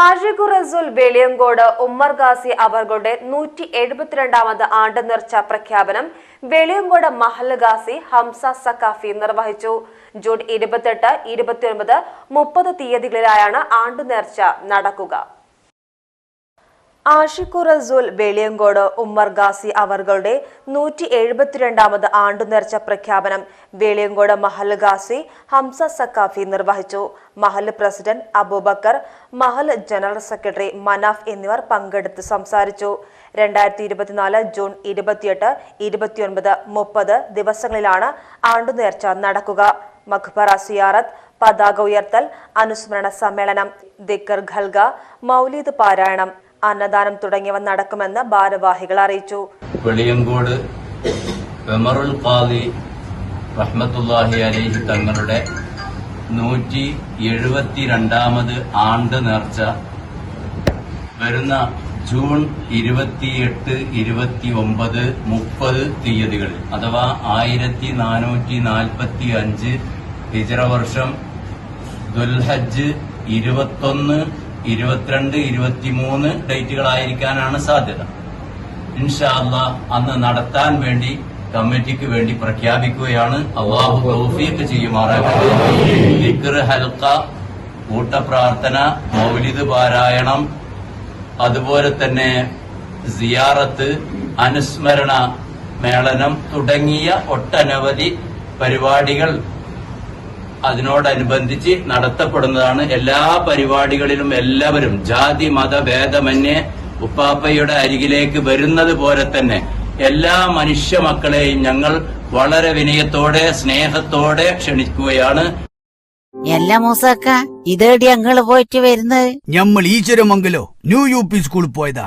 ആഷിഖു റസൂൽ വെളിയങ്കോട് ഉമ്മർ ഗാസി അവരുടെ നൂറ്റി എഴുപത്തിരണ്ടാമത് ആണ്ട് നേർച്ച പ്രഖ്യാപനം വെളിയങ്കോട് മഹൽ ഗാസി ഹംസ സക്കാഫി നിർവഹിച്ചു. ജൂൺ ഇരുപത്തെട്ട് ഇരുപത്തിയൊൻപത് മുപ്പത് തീയതികളിലായാണ് ആണ്ടു നേർച്ച നടക്കുക. ആഷിഖുർ അസുൽ വെളിയങ്കോട് ഉമ്മർ ഗാസി അവറുകളുടെ നൂറ്റി എഴുപത്തിരണ്ടാമത് ആണ്ടുനേർച്ച പ്രഖ്യാപനം വെളിയങ്കോട് മഹൽ ഗാസി ഹംസ സക്കാഫി നിർവഹിച്ചു. മഹൽ പ്രസിഡന്റ് അബൂബക്കർ മഹൽ ജനറൽ സെക്രട്ടറി മനാഫ് എന്നിവർ പങ്കെടുത്ത് സംസാരിച്ചു. രണ്ടായിരത്തി ഇരുപത്തിനാല് ജൂൺ ഇരുപത്തിയെട്ട് ഇരുപത്തിയൊൻപത് മുപ്പത് ദിവസങ്ങളിലാണ് ആണ്ടുനേർച്ച നടക്കുക. മഖ്ബറ സിയാറത്ത് പതാക ഉയർത്തൽ അനുസ്മരണ സമ്മേളനം ദിക്കർ ഖൽഗ മൗലീദ് പാരായണം. അന്നദാനം തുടങ്ങിയവ നടക്കുമെന്ന് ഭാരവാഹികൾ അറിയിച്ചു. വെളിയങ്കോട് വെമറുൽ ഖാദി റഹ്മത്തുല്ലാഹി അലിഹി തങ്ങളുടെ നൂറ്റി എഴുപത്തിരണ്ടാമത് ആണ്ട് നേർച്ച വരുന്ന ജൂൺ ഇരുപത്തിയെട്ട് ഇരുപത്തി ഒമ്പത് മുപ്പത് തീയതികളിൽ അഥവാ ആയിരത്തി നാനൂറ്റി നാൽപ്പത്തി അഞ്ച് ഹിജറ വർഷം ദുൽഹജ്ജ് ഇരുപത്തൊന്ന് ഇരുപത്തിരണ്ട് ഇരുപത്തിമൂന്ന് ഡേറ്റുകളായിരിക്കാനാണ് സാധ്യത. ഇൻഷാ അല്ലാ അന്ന് നടത്താൻ വേണ്ടി കമ്മിറ്റിക്ക് വേണ്ടി പ്രഖ്യാപിക്കുകയാണ്. അള്ളാഹു തൗഫീഖ് ചെയ്യുമാറാക്കുക ഹൽക്ക കൂട്ടപ്രാർത്ഥന മൗലിദ് പാരായണം അതുപോലെ തന്നെ സിയാറത്ത് അനുസ്മരണ മേളനം തുടങ്ങിയ ഒട്ടനവധി പരിപാടികൾ അതിനോടനുബന്ധിച്ച് നടത്തപ്പെടുന്നതാണ് എല്ലാ പരിപാടികളിലും എല്ലാവരും. ജാതി മത ഭേദമന്യേ ഉപ്പാപ്പയുടെ അരികിലേക്ക് വരുന്നത് പോലെ തന്നെ എല്ലാ മനുഷ്യ മക്കളെയും ഞങ്ങൾ വളരെ വിനയത്തോടെ സ്നേഹത്തോടെ ക്ഷണിക്കുകയാണ്. എല്ലാ മൂസക്ക ഇതേടി ഞങ്ങൾ പോയിട്ട് വരുന്നത്? ഞമ്മൾ ഈശ്വരമംഗലോ ന്യൂ യു പി സ്കൂളിൽ പോയതാ.